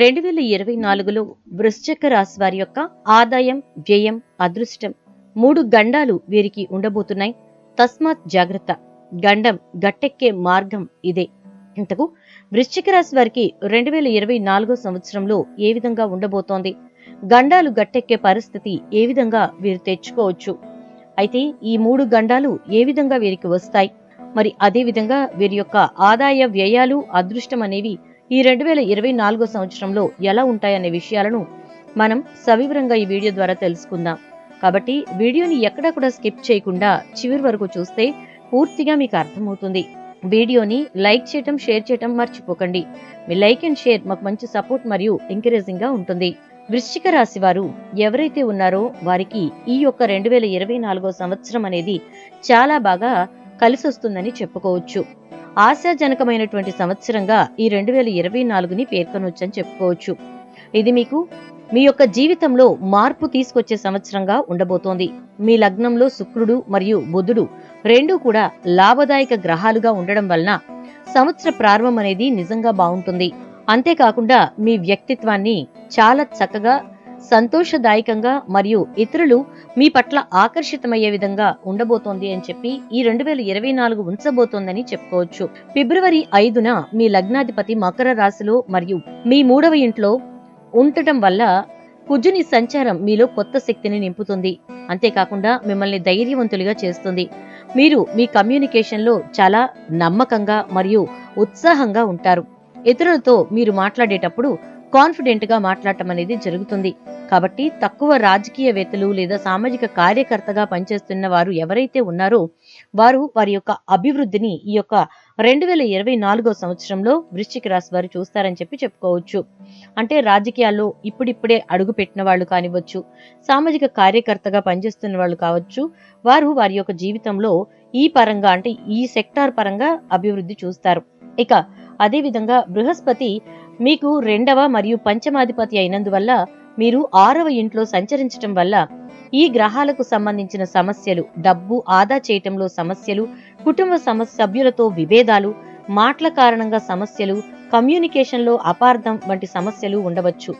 రెండు వేల ఇరవై నాలుగులో వృశ్చిక రాశి వారి యొక్క ఆదాయం వ్యయం అదృష్టం మూడు గండాలు వీరికి ఉండబోతున్నాయి. తస్మాత్ జాగ్రత్త. గండం గట్టెక్కే మార్గం ఇదే. ఇంతకు వృశ్చిక రాశి వారికి రెండు వేల ఇరవై నాలుగో సంవత్సరంలో ఏ విధంగా ఉండబోతోంది? గండాలు గట్టెక్కే పరిస్థితి ఏ విధంగా వీరు తెచ్చుకోవచ్చు? అయితే ఈ మూడు గండాలు ఏ విధంగా వీరికి వస్తాయి? మరి అదే విధంగా వీరి యొక్క ఆదాయ వ్యయాలు అదృష్టం అనేవి ఈ రెండు వేల ఇరవై నాలుగో సంవత్సరంలో ఎలా ఉంటాయనే విషయాలను మనం సవివరంగా ఈ వీడియో ద్వారా తెలుసుకుందాం. కాబట్టి వీడియోని ఎక్కడా కూడా స్కిప్ చేయకుండా చివరి వరకు చూస్తే పూర్తిగా మీకు అర్థమవుతుంది. వీడియోని లైక్ చేయటం షేర్ చేయటం మర్చిపోకండి. మీ లైక్ అండ్ షేర్ మాకు మంచి సపోర్ట్ మరియు ఎంకరేజింగ్గా ఉంటుంది. వృశ్చిక రాశి వారు ఎవరైతే ఉన్నారో వారికి ఈ యొక్క రెండు వేల ఇరవై నాలుగో సంవత్సరం అనేది చాలా బాగా కలిసొస్తుందని చెప్పుకోవచ్చు. ఆశాజనకమైనటువంటి సంవత్సరంగా ఈ రెండు వేల ఇరవై నాలుగుని పేర్కొనవచ్చని చెప్పుకోవచ్చు. ఇది మీకు మీ యొక్క జీవితంలో మార్పు తీసుకొచ్చే సంవత్సరంగా ఉండబోతోంది. మీ లగ్నంలో శుక్రుడు మరియు బుధుడు రెండూ కూడా లాభదాయక గ్రహాలుగా ఉండడం వలన సంవత్సర ప్రారంభం అనేది నిజంగా బాగుంటుంది. అంతేకాకుండా మీ వ్యక్తిత్వాన్ని చాలా చక్కగా సంతోషదాయకంగా మరియు ఇతరులు మీ పట్ల ఆకర్షితమయ్యే విధంగా ఉండబోతోంది అని చెప్పి ఈ రెండు వేల ఇరవై నాలుగు ఉంచబోతోందని చెప్పుకోవచ్చు. ఫిబ్రవరి ఐదున మీ లగ్నాధిపతి మకర రాశిలో మరియు మీ మూడవ ఇంట్లో ఉండటం వల్ల కుజుని సంచారం మీలో కొత్త శక్తిని నింపుతుంది. అంతేకాకుండా మిమ్మల్ని ధైర్యవంతులుగా చేస్తుంది. మీరు మీ కమ్యూనికేషన్లో చాలా నమ్మకంగా మరియు ఉత్సాహంగా ఉంటారు. ఇతరులతో మీరు మాట్లాడేటప్పుడు కాన్ఫిడెంట్గా మాట్లాడటం అనేది జరుగుతుంది. కాబట్టి తక్కువ రాజకీయవేత్తలు లేదా సామాజిక కార్యకర్తగా పనిచేస్తున్న వారు ఎవరైతే ఉన్నారో వారు వారి యొక్క అభివృద్ధిని ఈ యొక్క రెండు వేల ఇరవై నాలుగో సంవత్సరంలో వృశ్చిక రాశి వారు చూస్తారని చెప్పి చెప్పుకోవచ్చు. అంటే రాజకీయాల్లో ఇప్పుడిప్పుడే అడుగు పెట్టిన వాళ్ళు కానివ్వచ్చు సామాజిక కార్యకర్తగా పనిచేస్తున్న వాళ్ళు కావచ్చు వారు వారి యొక్క జీవితంలో ఈ పరంగా అంటే ఈ సెక్టార్ పరంగా అభివృద్ధి చూస్తారు. ఇక అదేవిధంగా బృహస్పతి మీకు రెండవ మరియు పంచమాధిపతి అయినందువల్ల మీరు ఆరవ ఇంట్లో సంచరించటం వల్ల ఈ గ్రహాలకు సంబంధించిన సమస్యలు డబ్బు ఆదా చేయటంలో సమస్యలు కుటుంబ సమ సభ్యులతో విభేదాలు మాటల కారణంగా సమస్యలు కమ్యూనికేషన్లో అపార్థం వంటి సమస్యలు ఉండవచ్చు.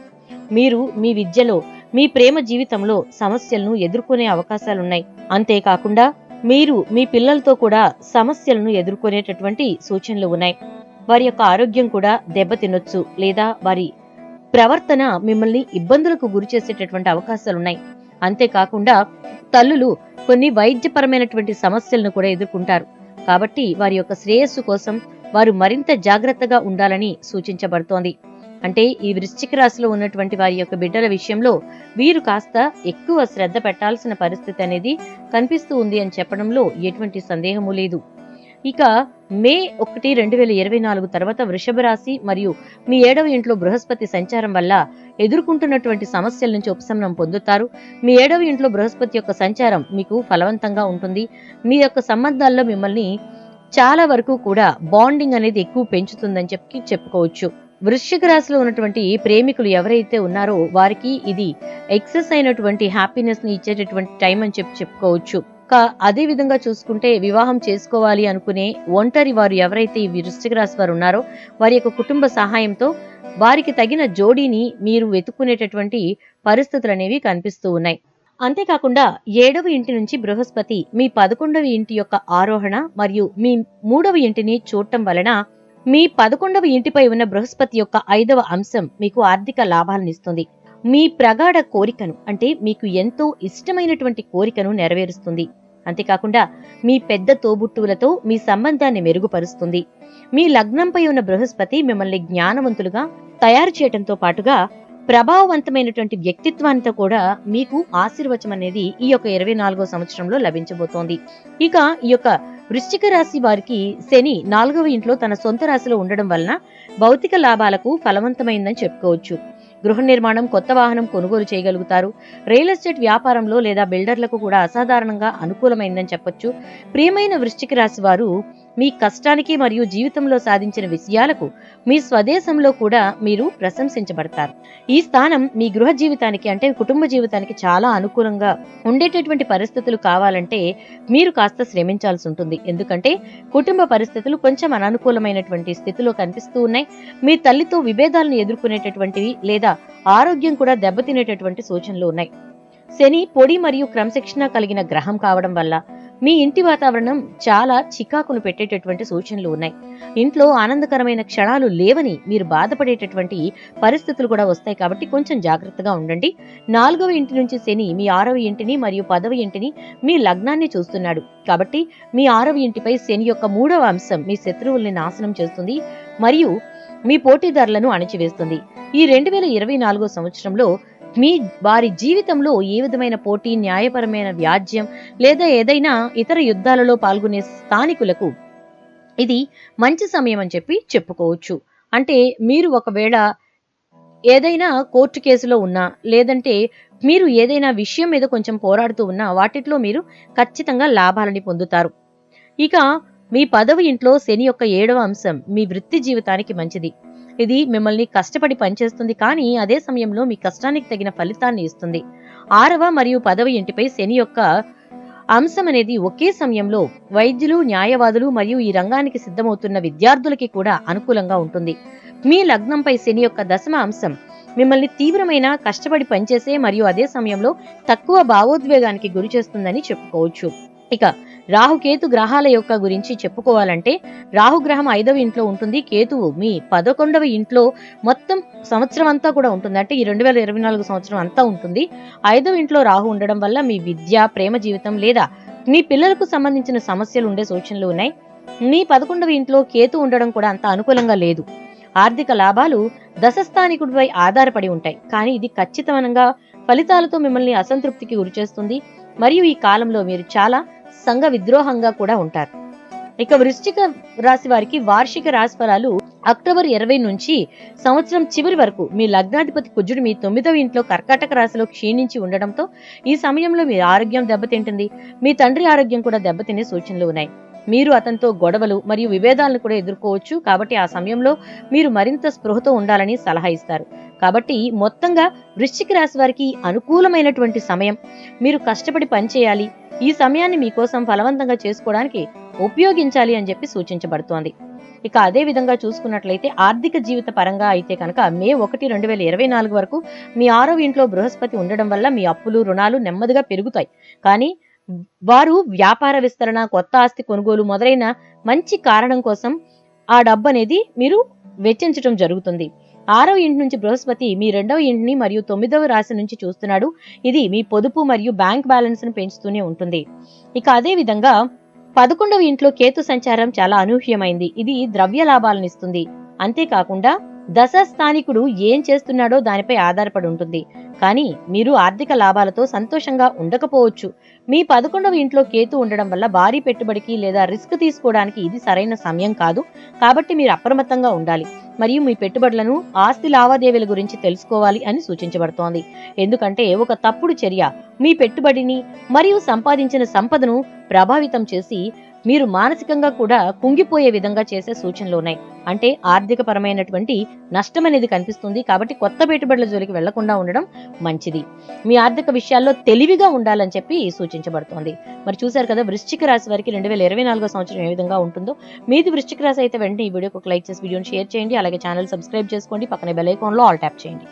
మీరు మీ విద్యలో మీ ప్రేమ జీవితంలో సమస్యలను ఎదుర్కొనే అవకాశాలున్నాయి. అంతేకాకుండా మీరు మీ పిల్లలతో కూడా సమస్యలను ఎదుర్కొనేటటువంటి సూచనలు ఉన్నాయి. వారి యొక్క ఆరోగ్యం కూడా దెబ్బతినొచ్చు లేదా వారి ప్రవర్తన మిమ్మల్ని ఇబ్బందులకు గురి చేసేటటువంటి అవకాశాలున్నాయి అంతేకాకుండా తల్లులు కొన్ని వైద్యపరమైనటువంటి సమస్యలను కూడా ఎదుర్కొంటారు. కాబట్టి వారి యొక్క శ్రేయస్సు కోసం వారు మరింత జాగ్రత్తగా ఉండాలని సూచించబడుతోంది. అంటే ఈ వృశ్చిక రాశిలో ఉన్నటువంటి వారి యొక్క బిడ్డల విషయంలో వీరు కాస్త ఎక్కువ శ్రద్ధ పెట్టాల్సిన పరిస్థితి అనేది కనిపిస్తూ ఉంది అని చెప్పడంలో ఎటువంటి సందేహము లేదు. ఇక మే ఒకటి రెండు వేల ఇరవై నాలుగు తర్వాత వృషభ రాశి మరియు మీ ఏడవ ఇంట్లో బృహస్పతి సంచారం వల్ల ఎదుర్కొంటున్నటువంటి సమస్యల నుంచి ఉపశమనం పొందుతారు. మీ ఏడవ ఇంట్లో బృహస్పతి యొక్క సంచారం మీకు ఫలవంతంగా ఉంటుంది. మీ యొక్క సంబంధాల్లో మిమ్మల్ని చాలా వరకు కూడా బాండింగ్ అనేది ఎక్కువ పెంచుతుందని చెప్పి చెప్పుకోవచ్చు. వృశ్చిక రాశిలో ఉన్నటువంటి ప్రేమికులు ఎవరైతే ఉన్నారో వారికి ఇది ఎక్సెస్ అయినటువంటి హ్యాపీనెస్ని ఇచ్చేటటువంటి టైం అని చెప్పి చెప్పుకోవచ్చు. అదే విధంగా చూసుకుంటే వివాహం చేసుకోవాలి అనుకునే ఒంటరి వారు ఎవరైతే ఈ వృశ్చిక రాశి వారు ఉన్నారో వారి యొక్క కుటుంబ సహాయంతో వారికి తగిన జోడీని మీరు వెతుక్కునేటటువంటి పరిస్థితులు అనేవి కనిపిస్తూ ఉన్నాయి. అంతేకాకుండా ఏడవ ఇంటి నుంచి బృహస్పతి మీ పదకొండవ ఇంటి యొక్క ఆరోహణ మరియు మీ మూడవ ఇంటిని చూడటం వలన మీ పదకొండవ ఇంటిపై ఉన్న బృహస్పతి యొక్క ఐదవ అంశం మీకు ఆర్థిక లాభాలనిస్తుంది మీ ప్రగాఢ కోరికను అంటే మీకు ఎంతో ఇష్టమైనటువంటి కోరికను నెరవేరుస్తుంది. అంతేకాకుండా మీ పెద్ద తోబుట్టువులతో మీ సంబంధాన్ని మెరుగుపరుస్తుంది. మీ లగ్నంపై ఉన్న బృహస్పతి మిమ్మల్ని జ్ఞానవంతులుగా తయారు చేయడంతో పాటుగా ప్రభావవంతమైనటువంటి వ్యక్తిత్వాంతో కూడా మీకు ఆశీర్వచనం అనేది ఈ యొక్క ఇరవై నాలుగో సంవత్సరంలో లభించబోతోంది. ఇక ఈ యొక్క వృశ్చిక రాశి వారికి శని నాలుగవ ఇంట్లో తన సొంత రాశిలో ఉండడం వలన భౌతిక లాభాలకు ఫలవంతమైందని చెప్పుకోవచ్చు. గృహ నిర్మాణం కొత్త వాహనం కొనుగోలు చేయగలుగుతారు. రియల్ ఎస్టేట్ వ్యాపారంలో లేదా బిల్డర్లకు కూడా అసాధారణంగా అనుకూలమైందని చెప్పొచ్చు. ప్రియమైన వృశ్చిక రాశి వారు మీ కష్టానికి మరియు జీవితంలో సాధించిన విజయాలకు మీ స్వదేశంలో కూడా మీరు ప్రశంసించబడతారు. ఈ స్థానం మీ గృహ జీవితానికి అంటే కుటుంబ జీవితానికి చాలా అనుకూలంగా ఉండేటటువంటి పరిస్థితులు కావాలంటే మీరు కాస్త శ్రమించాల్సి ఉంటుంది. ఎందుకంటే కుటుంబ పరిస్థితులు కొంచెం అననుకూలమైనటువంటి స్థితిలో కనిపిస్తూ ఉన్నాయి. మీ తల్లితో విభేదాలను ఎదుర్కొనేటటువంటివి లేదా ఆరోగ్యం కూడా దెబ్బతినేటటువంటి సూచనలు ఉన్నాయి. శని పొడి మరియు క్రమశిక్షణ కలిగిన గ్రహం కావడం వల్ల మీ ఇంటి వాతావరణం చాలా చికాకును పెట్టేటటువంటి సూచనలు ఉన్నాయి. ఇంట్లో ఆనందకరమైన క్షణాలు లేవని మీరు బాధపడేటటువంటి పరిస్థితులు కూడా వస్తాయి కాబట్టి కొంచెం జాగ్రత్తగా ఉండండి. నాలుగవ ఇంటి నుంచి శని మీ ఆరవ ఇంటిని మరియు పదవ ఇంటిని మీ లగ్నాన్ని చూస్తున్నాడు. కాబట్టి మీ ఆరవ ఇంటిపై శని యొక్క మూడవ అంశం మీ శత్రువుల్ని నాశనం చేస్తుంది మరియు మీ పోటీదారులను అణచివేస్తుంది. ఈ రెండు వేల ఇరవై నాలుగో సంవత్సరంలో మీ వారి జీవితంలో ఏ విధమైన పోటీ న్యాయపరమైన వ్యాజ్యం లేదా ఏదైనా ఇతర యుద్ధాలలో పాల్గొనే స్థానికులకు ఇది మంచి సమయం అని చెప్పి చెప్పుకోవచ్చు. అంటే మీరు ఒకవేళ ఏదైనా కోర్టు కేసులో ఉన్నా లేదంటే మీరు ఏదైనా విషయం మీద కొంచెం పోరాడుతూ ఉన్నా వాటిట్లో మీరు ఖచ్చితంగా లాభాలని పొందుతారు. ఇక మీ పదవి ఇంట్లో శని యొక్క ఏడవ అంశం మీ వృత్తి జీవితానికి మంచిది. ఇది మిమ్మల్ని కష్టపడి పనిచేస్తుంది కానీ అదే సమయంలో మీ కష్టానికి తగిన ఫలితాన్ని ఇస్తుంది. ఆరవ మరియు పదవ ఇంటిపై శని యొక్క అంశం అనేది ఒకే సమయంలో వైద్యులు న్యాయవాదులు మరియు ఈ రంగానికి సిద్ధమవుతున్న విద్యార్థులకి కూడా అనుకూలంగా ఉంటుంది. మీ లగ్నంపై శని యొక్క దశమ అంశం మిమ్మల్ని తీవ్రమైన కష్టపడి పనిచేసే మరియు అదే సమయంలో తక్కువ భావోద్వేగానికి గురి చేస్తుందని చెప్పుకోవచ్చు. ఇక రాహుకేతు గ్రహాల యొక్క గురించి చెప్పుకోవాలంటే రాహుగ్రహం ఐదవ ఇంట్లో ఉంటుంది. కేతువు మీ పదకొండవ ఇంట్లో మొత్తం సంవత్సరం అంతా కూడా ఉంటుంది. అంటే ఈ రెండు వేల ఇరవై నాలుగు సంవత్సరం అంతా ఉంటుంది. ఐదవ ఇంట్లో రాహు ఉండడం వల్ల మీ విద్య ప్రేమ జీవితం లేదా మీ పిల్లలకు సంబంధించిన సమస్యలు ఉండే సూచనలు ఉన్నాయి. మీ పదకొండవ ఇంట్లో కేతు ఉండడం కూడా అంత అనుకూలంగా లేదు. ఆర్థిక లాభాలు దశస్థానికుడిపై ఆధారపడి ఉంటాయి. కానీ ఇది ఖచ్చితంగా ఫలితాలతో మిమ్మల్ని అసంతృప్తికి గురిచేస్తుంది. మరియు ఈ కాలంలో మీరు చాలా సంఘ విద్రోహంగా కూడా ఉంటారు. ఇక వృశ్చిక రాశి వారికి వార్షిక రాశి ఫలాలు అక్టోబర్ ఇరవై నుంచి సంవత్సరం చివరి వరకు మీ లగ్నాధిపతి కుజుడు మీ తొమ్మిదవ ఇంట్లో కర్కాటక రాశిలో క్షీణించి ఉండడంతో ఈ సమయంలో మీ ఆరోగ్యం దెబ్బతింటుంది. మీ తండ్రి ఆరోగ్యం కూడా దెబ్బతినే సూచనలు ఉన్నాయి. మీరు అతనితో గొడవలు మరియు విభేదాలను కూడా ఎదుర్కోవచ్చు. కాబట్టి ఆ సమయంలో మీరు మరింత స్పృహతో ఉండాలని సలహా ఇస్తారు. కాబట్టి మొత్తంగా వృశ్చిక రాశి వారికి అనుకూలమైనటువంటి సమయం. మీరు కష్టపడి పనిచేయాలి ఈ సమయాన్ని మీకోసం ఫలవంతంగా చేసుకోవడానికి ఉపయోగించాలి అని చెప్పి సూచించబడుతోంది. ఇక అదే విధంగా చూసుకున్నట్లయితే ఆర్థిక జీవిత పరంగా అయితే కనుక మే ఒకటి రెండు వేల ఇరవై నాలుగు వరకు మీ ఆరో ఇంట్లో బృహస్పతి ఉండడం వల్ల మీ అప్పులు రుణాలు నెమ్మదిగా పెరుగుతాయి. కానీ వారు వ్యాపార విస్తరణ కొత్త ఆస్తి కొనుగోలు మొదలైన మంచి కారణం కోసం ఆ డబ్బు అనేది మీరు వెచ్చించడం జరుగుతుంది. ఆరవ ఇంటి నుంచి బృహస్పతి మీ రెండవ ఇంటిని మరియు తొమ్మిదవ రాశి నుంచి చూస్తున్నాడు. ఇది మీ పొదుపు మరియు బ్యాంక్ బ్యాలెన్స్ను పెంచుతూనే ఉంటుంది. ఇక అదే విధంగా పదకొండవ ఇంట్లో కేతు సంచారం చాలా అనూహ్యమైంది. ఇది ద్రవ్య లాభాలను ఇస్తుంది. అంతేకాకుండా దశ స్థానికుడు ఏం చేస్తున్నాడో దానిపై ఆధారపడి ఉంటుంది. కానీ మీరు ఆర్థిక లాభాలతో సంతోషంగా ఉండకపోవచ్చు. మీ పదకొండవ ఇంట్లో కేతు ఉండడం వల్ల భారీ పెట్టుబడికి లేదా రిస్క్ తీసుకోవడానికి ఇది సరైన సమయం కాదు. కాబట్టి మీరు అప్రమత్తంగా ఉండాలి. మరియు మీ పెట్టుబడులను ఆస్తి లావాదేవీల గురించి తెలుసుకోవాలి అని సూచించబడుతోంది. ఎందుకంటే ఒక తప్పుడు చర్య మీ పెట్టుబడిని మరియు సంపాదించిన సంపదను ప్రభావితం చేసి మీరు మానసికంగా కూడా కుంగిపోయే విధంగా చేసే సూచనలు ఉన్నాయి అంటే ఆర్థిక పరమైనటువంటి నష్టం అనేది కనిపిస్తుంది. కాబట్టి కొత్త పెట్టుబడుల జోలికి వెళ్ళకుండా ఉండడం మంచిది. మీ ఆర్థిక విషయాల్లో తెలివిగా ఉండాలని చెప్పి సూచించబడుతోంది. మరి చూశారు కదా వృశ్చిక రాశి వారికి రెండు వేల ఇరవై నాలుగో సంవత్సరం ఏ విధంగా ఉంటుందో. మీది వృశ్చిక రాశి అయితే వెంటనే ఈ వీడియోకి ఒక లైక్ చేసి వీడియోని షేర్ చేయండి. అలాగే ఛానల్ సబ్స్క్రైబ్ చేసుకోండి. పక్కనే బెల్ ఐకాన్లో ఆల్ ట్యాప్ చేయండి.